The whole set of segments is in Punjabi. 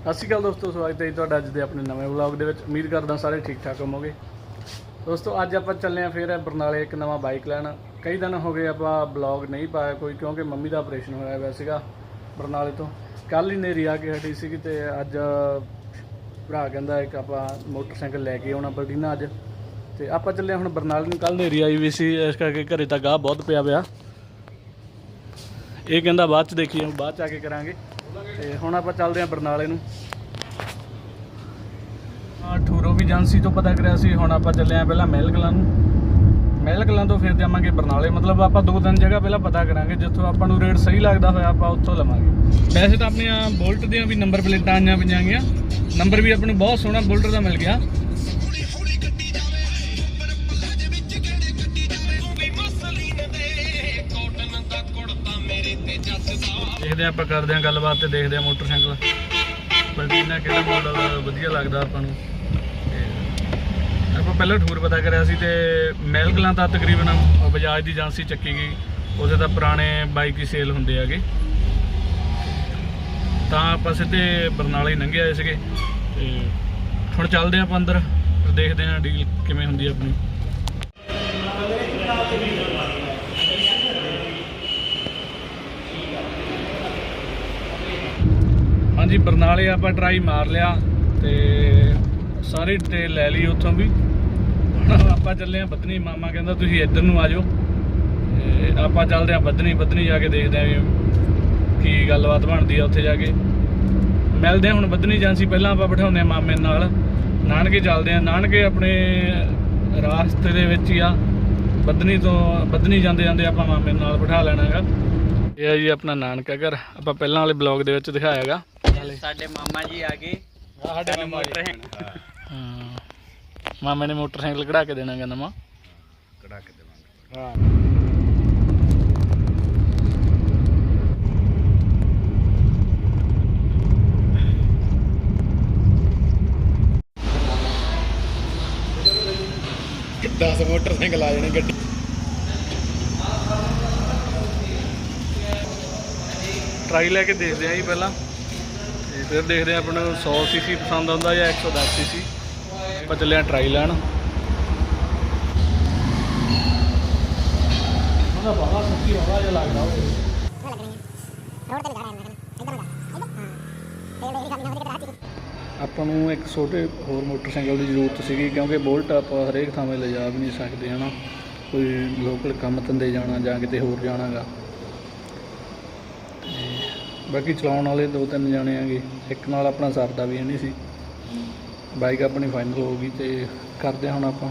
ਸਤਿ ਸ਼੍ਰੀ ਅਕਾਲ ਦੋਸਤੋ, ਸਵਾਗਤ ਹੈ ਜੀ ਤੁਹਾਡਾ ਅੱਜ ਦੇ ਆਪਣੇ ਨਵੇਂ ਵਲੌਗ ਦੇ ਵਿੱਚ। ਉਮੀਦ ਕਰਦਾ ਸਾਰੇ ਠੀਕ ਠਾਕ ਹੋਵੋਗੇ। ਦੋਸਤੋ, ਅੱਜ ਆਪਾਂ ਚੱਲੇ ਆ ਫਿਰ ਬਰਨਾਲੇ ਇੱਕ ਨਵਾਂ ਬਾਈਕ ਲੈਣ। ਕਈ ਦਿਨ ਹੋ ਗਏ ਆਪਾਂ ਬਲੌਗ ਨਹੀਂ ਪਾਇਆ ਕੋਈ, ਕਿਉਂਕਿ ਮੰਮੀ ਦਾ ਆਪਰੇਸ਼ਨ ਹੋਇਆ ਹੋਇਆ ਸੀਗਾ ਬਰਨਾਲੇ ਤੋਂ। ਕੱਲ ਹੀ ਨੇਰੀ ਆ ਕੇ ਹਟੀ ਸੀਗੀ ਤੇ ਅੱਜ ਭਰਾ ਕਹਿੰਦਾ ਇੱਕ ਆਪਾਂ ਮੋਟਰਸਾਈਕਲ ਲੈ ਕੇ ਆਉਣਾ ਬਲਡੀਨਾ ਅੱਜ। ਤੇ ਆਪਾਂ ਚੱਲੇ ਹਾਂ ਹੁਣ ਬਰਨਾਲੇ ਨੂੰ। ਕੱਲ ਨੇਰੀ ਆਈ ਵੀ ਸੀ, ਇਸ ਕਰਕੇ ਘਰੇ ਤਾਂ ਗਾਹ ਬਹੁਤ ਪਿਆ ਪਿਆ। ਇਹ ਕਹਿੰਦਾ ਬਾਅਦ ਚ ਦੇਖੀਏ, ਬਾਅਦ ਚ ਆ ਕੇ ਕਰਾਂਗੇ। ਤੇ ਹੁਣ ਆਪਾਂ ਚੱਲਦੇ ਹਾਂ ਬਰਨਾਲੇ ਨੂੰ। ਆ ਠੂਰੋ ਵੀ ਏਜੰਸੀ ਤੋਂ ਪਤਾ ਕਰਿਆ ਸੀ, ਹੁਣ ਆਪਾਂ ਚੱਲੇ ਆਂ ਪਹਿਲਾਂ ਮਹਿਲ ਕਲਾਂ ਨੂੰ। ਮਹਿਲ ਕਲਾਂ ਤੋਂ ਫਿਰ ਜਾਵਾਂਗੇ ਬਰਨਾਲੇ, ਮਤਲਬ ਆਪਾਂ ਦੋ ਤਿੰਨ ਜਗ੍ਹਾ ਪਹਿਲਾਂ ਪਤਾ ਕਰਾਂਗੇ, ਜਿੱਥੋਂ ਆਪਾਂ ਨੂੰ ਰੇਟ ਸਹੀ ਲੱਗਦਾ ਹੋਇਆ, ਆਪਾਂ ਉੱਥੋਂ ਲਵਾਂਗੇ। ਵੈਸੇ ਤਾਂ ਆਪਣੀਆਂ ਬੁਲਟ ਦੀਆਂ ਵੀ ਨੰਬਰ ਪਲੇਟਾਂ ਆਈਆਂ ਪਈਆਂ ਗਈਆਂ ਨੰਬਰ ਵੀ ਆਪਾਂ ਨੂੰ ਬਹੁਤ ਸੋਹਣਾ ਬੁਲਟ ਦਾ ਮਿਲ ਗਿਆ। ਦੇਖਦੇ ਆਪਾਂ ਕਰਦੇ ਆਂ ਗੱਲਬਾਤ ਤੇ ਦੇਖਦੇ ਆਂ ਮੋਟਰਸਾਈਕਲ। ਪਲਟੀਨਾ ਕਿਹੜਾ ਮਾਡਲ ਵਧੀਆ ਲੱਗਦਾ ਆਪਾਂ ਨੂੰ। ਆਪਾਂ ਪਹਿਲਾਂ ਠੂਰ ਪਤਾ ਕਰਿਆ ਸੀ ਤੇ ਮਹਿਲ ਕਲਾਂ ਦਾ ਤਕਰੀਬਨ ਬਜਾਜ ਦੀ ਏਜੰਸੀ ਚੱਕੀ ਗਈ। ਉਹਦੇ ਤਾਂ ਪੁਰਾਣੇ ਬਾਈਕ ਹੀ ਸੇਲ ਹੁੰਦੇ ਹੈਗੇ। ਤਾਂ ਆਪਾਂ ਸਿੱਧੇ ਬਰਨਾਲੇ ਹੀ ਲੰਘੇ ਆਏ ਸੀਗੇ। ਤੇ ਹੁਣ ਚੱਲਦੇ ਆਂ ਆਪਾਂ ਅੰਦਰ, ਫਿਰ ਦੇਖਦੇ ਆਂ ਡੀਲ ਕਿਵੇਂ ਹੁੰਦੀ ਆਪਣੀ। ਹਾਂਜੀ, ਬਰਨਾਲੇ ਆਪਾਂ ਟਰਾਈ ਮਾਰ ਲਿਆ ਤੇ ਸਾਰੀ ਡਿਟੇਲ ਲੈ ਲਈ ਉੱਥੋਂ ਵੀ। ਹੁਣ ਆਪਾਂ ਚੱਲੇ ਆ ਬਦਨੀ ਮਾਮਾ ਕਹਿੰਦਾ ਤੁਸੀਂ ਇੱਧਰ ਨੂੰ ਆ ਜਾਓ। ਤੇ ਆਪਾਂ ਚੱਲਦੇ ਆ ਬੱਦਨੀ ਬੱਦਨੀ ਜਾ ਕੇ ਦੇਖਦੇ ਆ ਵੀ ਕੀ ਗੱਲਬਾਤ ਬਣਦੀ ਆ ਉੱਥੇ ਜਾ ਕੇ। ਮਿਲਦੇ ਆ ਹੁਣ ਬੱਦਨੀ ਏਜੰਸੀ, ਪਹਿਲਾਂ ਆਪਾਂ ਬਿਠਾਉਂਦੇ ਆ ਮਾਮੇ ਨਾਲ। ਨਾਨਕੇ ਚੱਲਦੇ ਆ ਨਾਨਕੇ ਆਪਣੇ ਰਾਸਤੇ ਦੇ ਵਿੱਚ ਹੀ ਆ। ਬੱਦਨੀ ਤੋਂ ਬੱਦਨੀ ਜਾਂਦੇ ਜਾਂਦੇ ਆਪਾਂ ਮਾਮੇ ਨਾਲ ਬਿਠਾ ਲੈਣਾ ਹੈਗਾ। ਇਹ ਆ ਜੀ ਆਪਣਾ ਨਾਨਕਾ ਘਰ। ਆਪਾਂ ਪਹਿਲਾਂ ਵਾਲੇ ਬਲੌਗ ਦੇ ਵਿੱਚ ਦਿਖਾਇਆ ਸਾਡੇ ਮਾਮਾ ਜੀ ਆ ਗਏ। ਸਾਡੇ ਮੋਟਰ ਹਾਂ। ਮਾਮੇ ਨੇ ਮੋਟਰਸਾਈਕਲ ਕਢਾ ਕੇ ਦੇਣਾਗਾ ਨਵਾਂ। ਕਢਾ ਕੇ ਦੇਵਾਂਗੇ। ਹਾਂ। ਕਿੱਦਾਂ ਸ ਮੋਟਰਸਾਈਕਲ ਆ ਜਾਣੇ ਗੱਡੀ? ਟਰਾਈ ਲੈ ਕੇ ਦੇਖਦੇ ਆ ਜੀ ਪਹਿਲਾਂ। ਫਿਰ ਦੇਖਦੇ ਆ ਆਪਾਂ ਨੂੰ 100 ਸੀਸੀ ਪਸੰਦ ਆਉਂਦਾ ਜਾਂ 110 ਸੀਸੀ ਆਪਾਂ ਚੱਲੇ ਆ ਟਰਾਈ ਲੈਣ। ਉਹਦਾ ਬਾਹਲਾ ਸੁੱਕੀ ਹਵਾ ਜਿਹਾ ਲੱਗਦਾ ਉਹ। ਆਪਾਂ ਨੂੰ ਇੱਕ ਛੋਟੇ ਹੋਰ ਮੋਟਰਸਾਈਕਲ ਦੀ ਜ਼ਰੂਰਤ ਸੀਗੀ ਕਿਉਂਕਿ ਬੋਲਟ ਆਪਾਂ ਹਰੇਕ ਥਾਵੇਂ ਲਿਜਾ ਵੀ ਨਹੀਂ ਸਕਦੇ, ਹਨਾ? ਕੋਈ ਲੋਕਲ ਕੰਮ ਧੰਦੇ ਜਾਣਾ ਜਾਂ ਕਿਤੇ ਹੋਰ ਜਾਣਾਗਾ। ਬਾਕੀ ਚਲਾਉਣ ਵਾਲੇ ਦੋ ਤਿੰਨ ਜਾਣੇ ਆਗੇ। ਇੱਕ ਨਾਲ ਆਪਣਾ ਸਰਦਾ ਵੀ ਨਹੀਂ ਸੀ। ਬਾਈਕ ਆਪਣੀ ਫਾਈਨਲ ਹੋ ਗਈ ਤੇ ਕਰਦੇ ਹਾਂ ਹੁਣ ਆਪਾਂ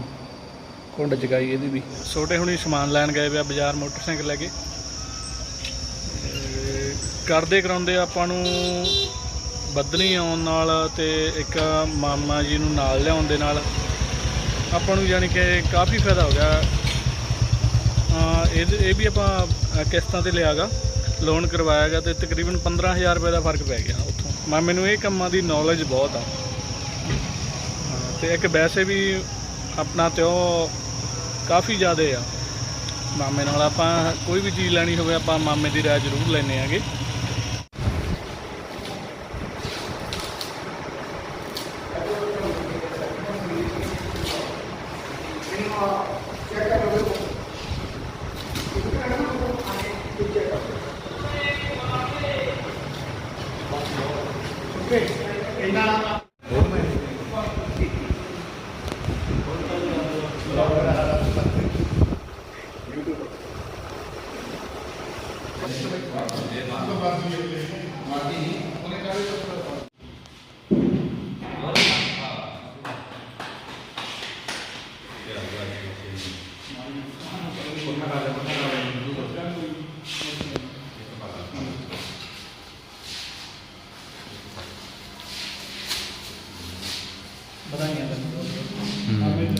ਕੁੰਡ ਜਗਾਈ ਇਹਦੀ ਵੀ। ਛੋਟੇ ਹੁਣੀ ਸਮਾਨ ਲੈਣ ਗਏ ਪਿਆ ਬਾਜ਼ਾਰ ਮੋਟਰਸਾਈਕਲ ਲੈ ਕੇ। ਕਰਦੇ ਕਰਾਉਂਦੇ ਆਪਾਂ ਨੂੰ ਬਦਲੀ ਆਉਣ ਨਾਲ ਤੇ ਇੱਕ ਮਾਮਾ ਜੀ ਨੂੰ ਨਾਲ ਲਿਆਉਣ ਦੇ ਨਾਲ। ਆਪਾਂ ਨੂੰ ਯਾਨੀ ਕਿ ਕਾਫੀ ਫਾਇਦਾ ਹੋ ਗਿਆ। ਹਾਂ, ਇਹ ਇਹ ਵੀ ਆਪਾਂ ਕਿਸ਼ਤਾਂ ਤੇ ਲਿਆਗਾ। ਲੋਨ ਕਰਵਾਇਆ ਗਿਆ ਤੇ ਤਕਰੀਬਨ 15000 ਰੁਪਏ ਦਾ ਫ਼ਰਕ ਪੈ ਗਿਆ ਉੱਥੋਂ। ਮੈਂ ਮੈਨੂੰ ਇਹ ਕੰਮਾਂ ਦੀ ਨੌਲੇਜ ਬਹੁਤ ਆ। ਹਾਂ, ਤੇ ਇੱਕ ਵੈਸੇ ਵੀ ਆਪਣਾ ਤੇ ਉਹ ਕਾਫੀ ਜ਼ਿਆਦਾ ਆ। ਮਾਮੇ ਨਾਲ ਆਪਾਂ ਕੋਈ ਵੀ ਚੀਜ਼ ਲੈਣੀ ਹੋਵੇ ਆਪਾਂ ਮਾਮੇ ਦੀ ਰਾਏ ਜ਼ਰੂਰ ਲੈਨੇ ਆਗੇ।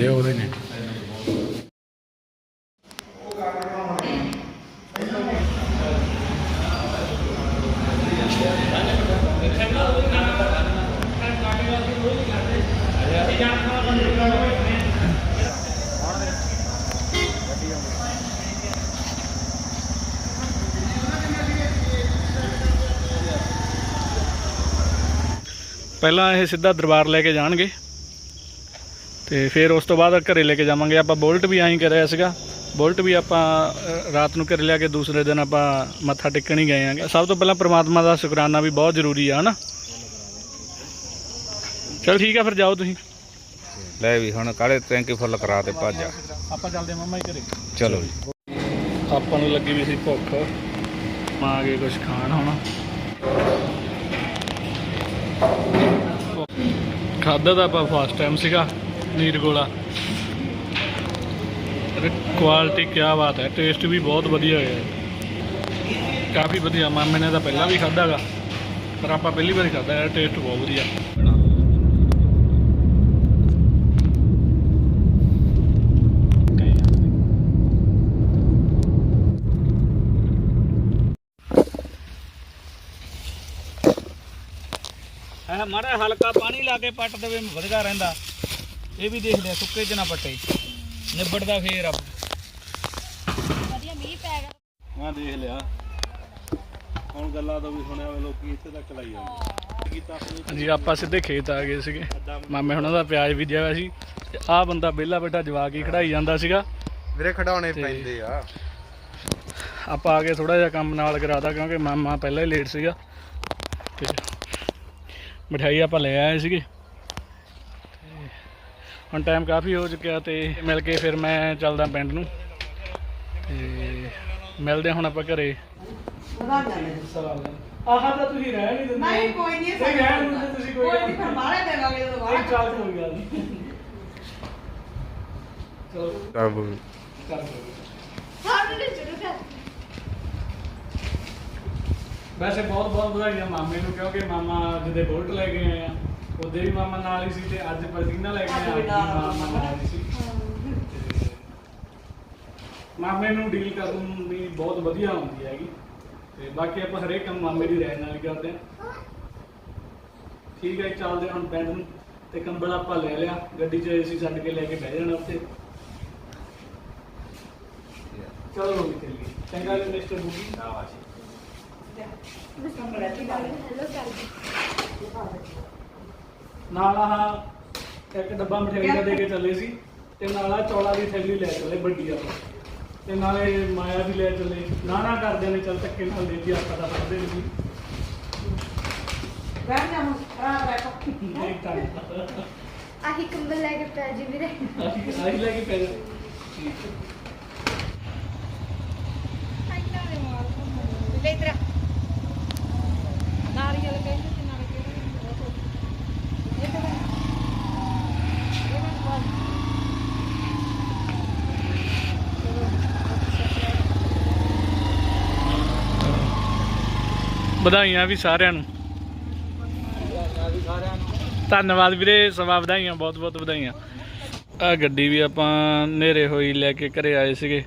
ਹੁੰਦੇ ਉਹਦੇ ਨੇ ਪਹਿਲਾਂ ਇਹ ਸਿੱਧਾ ਦਰਬਾਰ ਲੈ ਕੇ ਜਾਣਗੇ। ਤੇ ਫਿਰ ਉਸ ਤੋਂ ਬਾਅਦ ਘਰੇ ਲੈ ਕੇ ਜਾਵਾਂਗੇ। ਆਪਾਂ ਬੋਲਟ ਵੀ ਐਂ ਕਰਿਆ ਸੀਗਾ। ਬੋਲਟ ਵੀ ਆਪਾਂ ਰਾਤ ਨੂੰ ਘਰੇ ਲਿਆ ਕੇ ਦੂਸਰੇ ਦਿਨ ਆਪਾਂ ਮੱਥਾ ਟੇਕਣ ਹੀ ਗਏ ਆਂਗੇ। ਸਭ ਤੋਂ ਪਹਿਲਾਂ ਪ੍ਰਮਾਤਮਾ ਦਾ ਸ਼ੁਕਰਾਨਾ ਵੀ ਬਹੁਤ ਜ਼ਰੂਰੀ ਆ ਹਨਾ? ਚਲ ਠੀਕ ਆ ਫਿਰ ਜਾਓ ਤੁਸੀਂ। ਲੈ ਵੀ ਹੁਣ ਕਾਲੇ ਟੈਂਕੀ ਫੁੱਲ ਕਰਾ ਤੇ ਭੱਜ ਆਪਾਂ ਚੱਲਦੇ ਮਾਮਾ ਹੀ ਘਰੇ। ਚਲੋ ਜੀ। ਆਪਾਂ ਨੂੰ ਲੱਗੀ ਵੀ ਸੀ ਭੁੱਖ। ਮਾਂ ਗਏ ਕੁਝ ਖਾਣ ਹੁਣ। ਖਾਦਾ ਤਾਂ ਆਪਾਂ ਫਸਟ ਟਾਈਮ ਸੀਗਾ। ਨੀਰ ਗੋਲਾ। ਕੁਆਲਿਟੀ ਕੀ ਬਾਤ ਹੈ। ਟੇਸਟ ਵੀ ਬਹੁਤ ਵਧੀਆ ਹੈ। ਕਾਫੀ ਵਧੀਆ। ਮਾਮੇ ਨੇ ਤਾਂ ਪਹਿਲਾਂ ਵੀ ਖਾਦਾਗਾ ਪਰ ਆਪਾਂ ਪਹਿਲੀ ਵਾਰੀ ਖਾਦਾ ਹੈ। ਟੇਸਟ ਬਹੁਤ ਵਧੀਆ। ਮਾੜਾ ਹਲਕਾ ਪਾਣੀ ਲਾ ਕੇ ਪੱਟ ਦੇਵੇ, ਵਧੀਆ ਰਹਿੰਦਾ। ਇਹ ਵੀ ਦੇਖ ਲਿਆ ਸੁੱਕੇ ਚ ਨਾ ਪੱਟੇ ਨਿਬੜਦਾ ਫੇਰ ਆ। ਵਧੀਆ ਮੀਂਹ ਪੈ ਗਿਆ। ਮੈਂ ਦੇਖ ਲਿਆ। ਹੁਣ ਗੱਲਾਂ ਤੋਂ ਵੀ ਸੁਣਿਆ ਲੋਕੀ ਇੱਥੇ ਤੱਕ ਲਾਈ ਜਾਂਦੇ। ਜੀ ਆਪਾਂ ਸਿੱਧੇ ਖੇਤ ਆ ਗਏ ਸੀਗੇ। ਮਾਮੇ ਹੁਣਾਂ ਦਾ ਪਿਆਜ਼ ਬੀਜਿਆ ਹੋਇਆ ਸੀ। ਤੇ ਆਹ ਬੰਦਾ ਵਿਹਲਾ ਬੈਠਾ ਜਵਾਕ ਹੀ ਖੜਾਈ ਜਾਂਦਾ ਸੀਗਾ। ਵੀਰੇ ਖਡਾਉਣੇ ਤੇ- ਪੈਂਦੇ ਆ। ਆਪਾਂ ਆ ਕੇ ਥੋੜਾ ਜਿਹਾ ਕੰਮ ਨਾਲ ਕਰਾਤਾ ਕਿਉਂਕਿ ਮਾਮਾ ਪਹਿਲਾਂ ਹੀ ਲੇਟ ਸੀਗਾ। ਤੇ ਮਠਿਆਈ ਆਪਾਂ ਲੈ ਆਏ ਸੀਗੇ। ਹੁਣ ਟਾਈਮ ਕਾਫੀ ਹੋ ਚੁੱਕਿਆ ਤੇ ਮਿਲ ਕੇ ਫਿਰ ਮੈਂ ਚੱਲਦਾ ਪਿੰਡ ਨੂੰ। ਤੇ ਮਿਲਦੇ ਹਾਂ ਹੁਣ ਆਪਾਂ ਘਰੇ। ਆਹ ਤਾਂ ਤੁਸੀਂ ਰਹਿ ਨਹੀਂ ਦਿੰਦੇ। ਨਹੀਂ ਕੋਈ ਨਹੀਂ ਨਹੀਂ ਰਹਿਣ ਦਿੰਦੇ ਤੁਸੀਂ ਕੋਈ ਕੋਈ ਨਹੀਂ। ਫਿਰ ਬਾਹਰ ਦੇਵਾਂਗੇ ਜਦੋਂ ਨਹੀਂ ਬਾਹਰ ਚੱਲ ਕੋਈ ਗੱਲ। ਨਹੀਂ ਚਲੋ ਕਰ ਸਾਨੂੰ ਨਹੀਂ ਸ਼ੁਰੂ ਕਰ ਵੈਸੇ ਬਹੁਤ ਬਹੁਤ ਵਧਾਈਆਂ ਮਾਮੇ ਨੂੰ ਕਿਉਂਕਿ ਮਾਮਾ ਜਿਹਦੇ ਬੋਲਟ ਲੈ ਕੇ ਆਏ ਆ ਉਹਦੇ ਵੀ ਮਾਮਾ ਨਾਲ ਹੀ ਸੀ ਤੇ ਅੱਜ ਪਲਟੀਨਾ ਲੈ ਕੇ ਵੀ ਨਾਲ ਮਾਮਾ ਨਾਲ ਹੀ ਸੀ। ਤੇ ਮਾਮੇ ਨੂੰ ਡੀਲ ਕਰਨ ਦੀ ਬਹੁਤ ਵਧੀਆ ਹੁੰਦੀ ਹੈਗੀ। ਤੇ ਬਾਕੀ ਆਪਾਂ ਹਰੇਕ ਕੰਮ ਮਾਮੇ ਦੀ ਰਹਿਣ ਨਾਲ ਹੀ ਕਰਦੇ ਆ ਠੀਕ ਹੈ ਜੀ, ਚੱਲਦੇ ਹਾਂ ਹੁਣ ਪਿੰਡ ਨੂੰ। ਤੇ ਕੰਬਲ ਆਪਾਂ ਲੈ ਲਿਆ। ਗੱਡੀ 'ਚ ਏਸੀ ਛੱਡ ਕੇ ਲੈ ਕੇ ਬਹਿ ਜਾਣਾ ਉੱਥੇ। ਚਲੋ ਰੋਕੀ ਚੱਲੀਏ ਚੰਗਾ ਜੀ ਮਿਸਟਰ ਬੁਗੀ ਹੈਲੋ ਕਰ ਦੇ ਨਾਲ ਆਹ ਇੱਕ ਡੱਬਾ ਮਠਿਆਈ ਦਾ ਦੇ ਕੇ ਚੱਲੇ ਸੀ ਤੇ ਨਾਲ ਆ ਚੌਲਾ ਦੀ ਥੈਲੀ ਲੈ ਚੱਲੇ ਵੱਡੀ ਆ। ਤੇ ਨਾਲੇ ਮਾਇਆ ਵੀ ਲੈ ਚੱਲੇ। ਨਾ ਨਾ ਕਰਦੇ ਨੇ ਚੱਲ ਧੱਕੇ ਨਾਲ ਦੇ ਦੀ ਆਪਾਂ ਦਾ ਪੜਦੇ ਨਹੀਂ ਬੈਠ ਜਾ ਆਰਾਮ ਬੈਠੋ। ਨਹੀਂ ਤਾਂ ਆਹੀ ਕੰਬਲ ਲੈ ਕੇ ਪੈ ਜੀ ਵੀਰੇ। ਸਾਈ ਲੈ ਕੇ ਪੈ ਜਾ। ਨੇ ਮਾਰ ਲੈ ਇਧਰ ਨਾਰੀਅਲ ਕਹਿੰਦੇ ਤੇ ਨਾਲ ਕਿਹੜੇ ਇਧਰ ਵਧਾਈਆਂ ਵੀ ਸਾਰਿਆਂ ਨੂੰ। ਧੰਨਵਾਦ ਵੀਰੇ ਸਵਾ ਵਧਾਈਆਂ ਬਹੁਤ ਬਹੁਤ ਵਧਾਈਆਂ। ਆ ਗੱਡੀ ਵੀ ਆਪਾਂ ਨੇਰੇ ਹੋਈ ਲੈ ਕੇ ਘਰੇ ਆਏ ਸੀਗੇ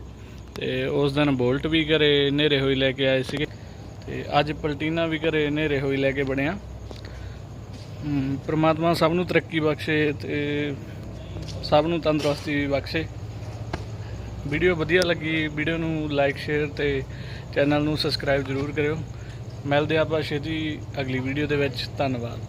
ਤੇ ਉਸ ਦਿਨ ਬੋਲਟ ਵੀ ਘਰੇ ਨੇਰੇ ਹੋਈ ਲੈ ਕੇ ਆਏ ਸੀਗੇ ਤੇ ਅੱਜ ਪਲਟੀਨਾ ਵੀ ਘਰੇ ਨੇਰੇ ਹੋਈ ਲੈ ਕੇ ਬਣਿਆ। ਹਮ, ਪ੍ਰਮਾਤਮਾ ਸਭ ਨੂੰ ਤਰੱਕੀ ਬਖਸ਼ੇ ਤੇ ਸਭ ਨੂੰ ਤੰਦਰੁਸਤੀ ਬਖਸ਼ੇ। ਵੀਡੀਓ ਵਧੀਆ ਲੱਗੀ ਵੀਡੀਓ ਨੂੰ ਲਾਈਕ ਸ਼ੇਅਰ ਤੇ ਚੈਨਲ ਨੂੰ ਸਬਸਕ੍ਰਾਈਬ ਜ਼ਰੂਰ ਕਰਿਓ। ਮਿਲਦੇ ਆਪਾਂ ਛੇਤੀ ਅਗਲੀ ਵੀਡੀਓ ਦੇ ਵਿੱਚ। ਧੰਨਵਾਦ।